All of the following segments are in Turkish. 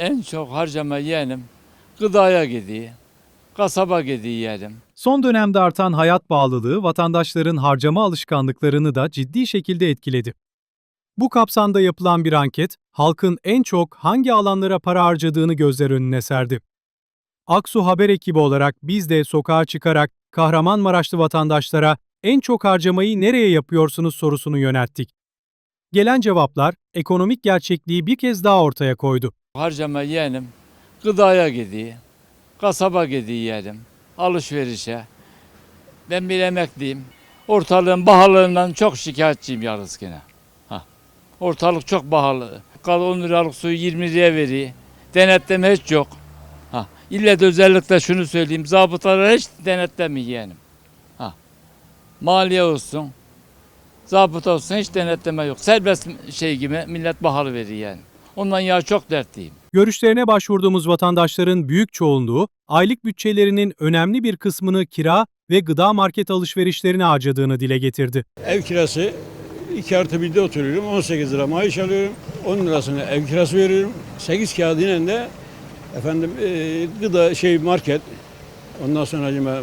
en çok harcama yeğenim gıdaya gidiyor. Kasaba gidiyor yeğenim. Son dönemde artan hayat bağlılığı vatandaşların harcama alışkanlıklarını da ciddi şekilde etkiledi. Bu kapsamda yapılan bir anket, halkın en çok hangi alanlara para harcadığını gözler önüne serdi. Aksu Haber ekibi olarak biz de sokağa çıkarak Kahramanmaraşlı vatandaşlara en çok harcamayı nereye yapıyorsunuz sorusunu yönelttik. Gelen cevaplar ekonomik gerçekliği bir kez daha ortaya koydu. Harcama yeğenim gıdaya gidiyor. Kasaba gidiyor. Alışverişe. Ben bir emekliyim. Ortalığın pahalılığından çok şikayetçiyim yalnız gene. Ha. Ortalık çok pahalı. Kal 10 liralık suyu 20 liraya veriyor. Denetleme hiç yok. Ha. İlle de özellikle şunu söyleyeyim. Zabıtalar hiç denetlemiyor yeğenim. Ha. Maliye olsun. Zabıta olsun hiç denetleme yok. Serbest şey gibi millet pahalı veriyor yani. Ondan ya çok dertliyim. Görüşlerine başvurduğumuz vatandaşların büyük çoğunluğu aylık bütçelerinin önemli bir kısmını kira ve gıda market alışverişlerine harcadığını dile getirdi. Ev kirası 2 artı 1'de oturuyorum. 18 lira maaş alıyorum. 10 lirasını ev kirası veriyorum. 8 kağıdıyla de efendim e, gıda şey market ondan sonra acaba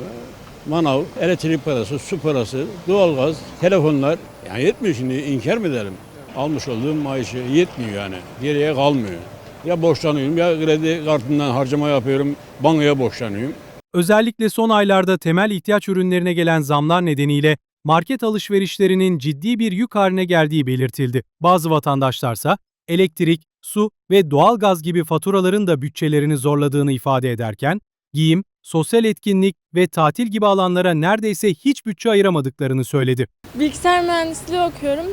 manav, elektrik parası, su parası, doğalgaz, telefonlar. Yani yetmiyor şimdi inkar mı edelim? Almış olduğum maaşı yetmiyor yani. Geriye kalmıyor. Ya borçlanıyorum ya kredi kartından harcama yapıyorum. Bankaya borçlanıyorum. Özellikle son aylarda temel ihtiyaç ürünlerine gelen zamlar nedeniyle market alışverişlerinin ciddi bir yük haline geldiği belirtildi. Bazı vatandaşlarsa elektrik, su ve doğalgaz gibi faturaların da bütçelerini zorladığını ifade ederken, giyim, sosyal etkinlik ve tatil gibi alanlara neredeyse hiç bütçe ayıramadıklarını söyledi. Bilgisayar mühendisliği okuyorum.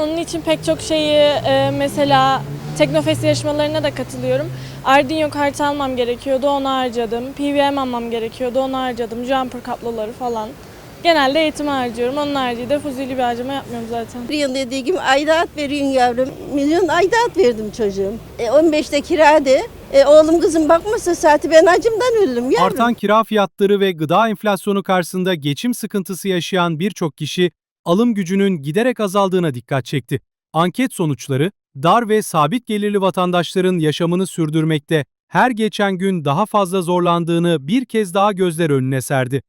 Onun için pek çok şeyi e, mesela Teknofest yarışmalarına da katılıyorum. Arduino kartı almam gerekiyordu, onu harcadım. PVM almam gerekiyordu, onu harcadım. Jumper kabloları falan. Genelde eğitime harcıyorum. Onun harici de fuzuli bir harcama yapmıyorum zaten. Bir yıl dediği gibi aidat veriyorsun yavrum. Milyon aidat verdim çocuğum. E, 15'te kiradı. E, oğlum kızım bakmasa saati ben acımdan öldüm yavrum. Artan kira fiyatları ve gıda enflasyonu karşısında geçim sıkıntısı yaşayan birçok kişi alım gücünün giderek azaldığına dikkat çekti. Anket sonuçları dar ve sabit gelirli vatandaşların yaşamını sürdürmekte her geçen gün daha fazla zorlandığını bir kez daha gözler önüne serdi.